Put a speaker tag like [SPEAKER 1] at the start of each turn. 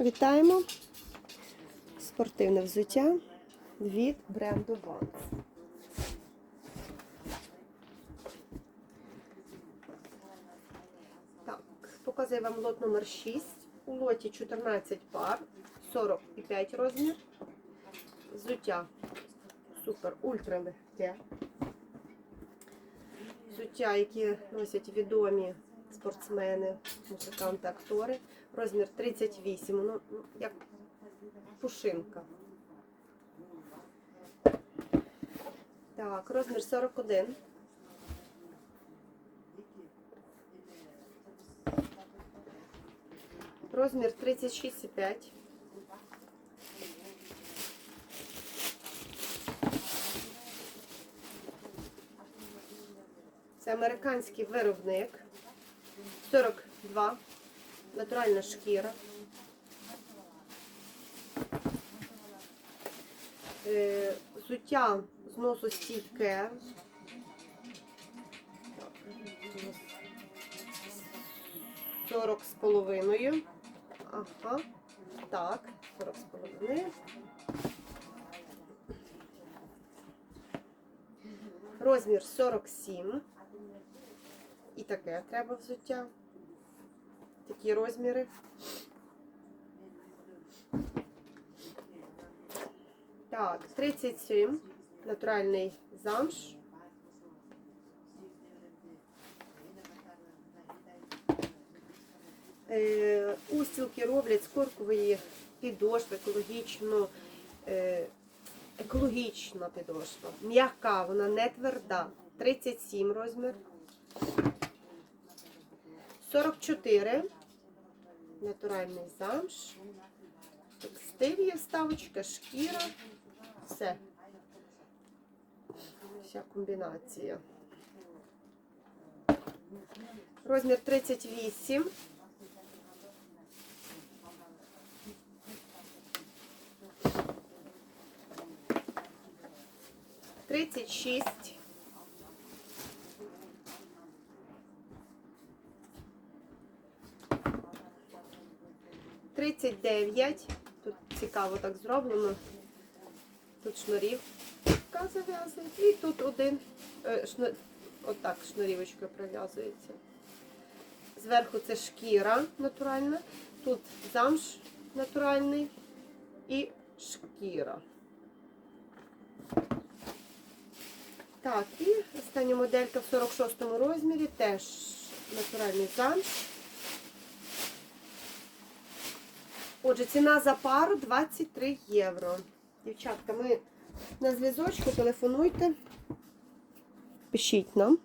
[SPEAKER 1] Вітаємо! Спортивне взуття від бренду Vans. Так, показую вам лот номер 6. У лоті 14 пар, 45 розмір. Взуття супер ультра легке. Взуття, які носять відомі спортсмени, музиканти, актори. Розмір 38, ну, ну, як пушинка. Так, розмір 41. Розмір 36,5. Це американський виробник. 42. Натуральна шкіра. Е, Взуття зносу стійке. Сорок з половиною. Ага. Так, 40 з половиною. Розмір 47. І таке треба взуття. Такі розміри. Так, 37. Натуральний замш. Е, Устілки роблять з коркової підошви, екологічно, е, екологічна підошва. М'яка, вона не тверда. 37 розмір. 44. Натуральний замш. Текстиль є вставочка, шкіра. Все. Вся комбінація. Розмір 38. Тридцять шість. Тридцять дев'ять. Тут цікаво так зроблено. Тут шнурівка зав'язується. І тут один е, шну... отак шнурівочка прив'язується. Зверху це шкіра натуральна, тут замш натуральний і шкіра. Так, і остання моделька в 46 розмірі, теж натуральний замш. Отже, ціна за пару 23 євро. Дівчатка, ми на зв'язочку, телефонуйте, пишіть нам.